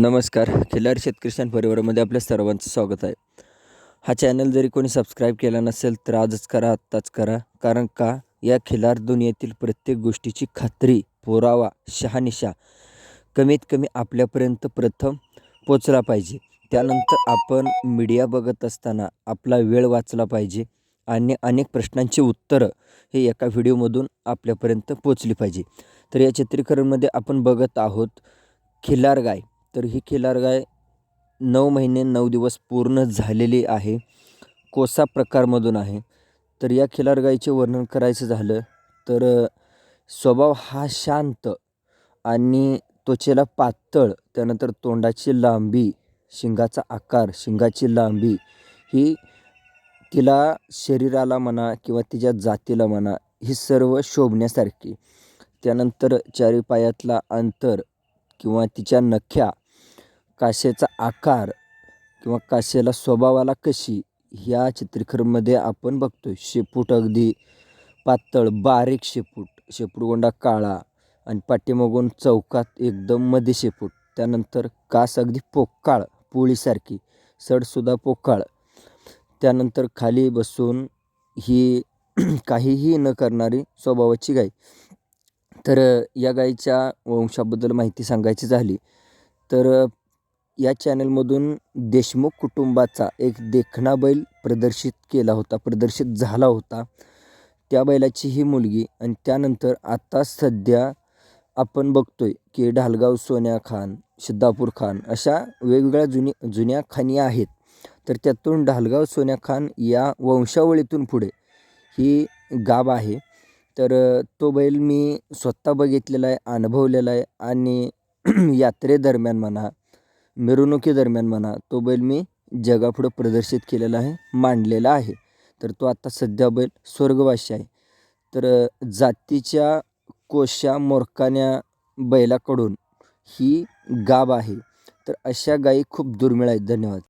नमस्कार. खिलार शेतकृष्ण परिवारामध्ये आपल्या सर्वांचं स्वागत आहे. हा चॅनल जरी कोणी सबस्क्राईब केला नसेल तर आजच करा आत्ताच करा. कारण का? या खिलार दुनियेतील प्रत्येक गोष्टीची खात्री पुरावा शहानिशा कमीत कमी आपल्यापर्यंत प्रथम पोचला पाहिजे. त्यानंतर आपण मीडिया बघत असताना आपला वेळ वाचला पाहिजे आणि अनेक प्रश्नांची उत्तरं हे एका व्हिडिओमधून आपल्यापर्यंत पोचली पाहिजे. तर या चित्रीकरणमध्ये आपण बघत आहोत खिलार गाय. तर ही खिलार गाय नऊ महिने नऊ दिवस पूर्ण झालेली आहे. कोसा प्रकारमधून आहे. तर या खिलार गायचे वर्णन करायचं झालं तर स्वभाव हा शांत आणि त्वचेला पातळ त्यानंतर तोंडाची लांबी शिंगाचा आकार शिंगाची लांबी ही तिला शरीराला म्हणा किंवा तिच्या जातीला म्हणा ही सर्व शोभण्यासारखी. त्यानंतर चारी पायातला अंतर किंवा तिच्या नख्या काशेचा आकार किंवा काशेला स्वभावाला कशी ह्या चित्रीकरणमध्ये आपण बघतोय. शेपूट अगदी पातळ बारीक शेपूट. शेपूटगोंडा काळा आणि पाठीमागून चौकात एकदम मध्ये शेपूट. त्यानंतर कास अगदी पोकाळ पोळीसारखी. सडसुद्धा पोकाळ. त्यानंतर खाली बसून ही काहीही न करणारी स्वभावाची गाय. तर या गाईच्या वंशाबद्दल माहिती सांगायची झाली तर या चॅनलमधून देशमुख कुटुंबाचा एक देखणा बैल प्रदर्शित केला होता प्रदर्शित झाला होता. त्या बैलाची ही मुलगी आणि त्यानंतर आता सध्या आपण बघतोय की ढालगाव सोन्या खान सिद्धापूर खान अशा वेगवेगळ्या जुनी जुन्या खाणी आहेत. तर त्यातून ढालगाव सोन्या खान या वंशावळीतून पुढे ही गाब आहे. तर तो बैल मी स्वतः बघितलेला आहे अनुभवलेला आहे आणि यात्रेदरम्यान म्हणा मिरवणुकीदरम्यान म्हणा तो बैल मी जगापुढं प्रदर्शित केलेला आहे मांडलेला आहे. तर तो आत्ता सध्या बैल स्वर्गवासी आहे. तर जातीच्या कोशा मोरकान्या बैलाकडून ही गाब आहे. तर अशा गायी खूप दुर्मिळ आहेत. धन्यवाद.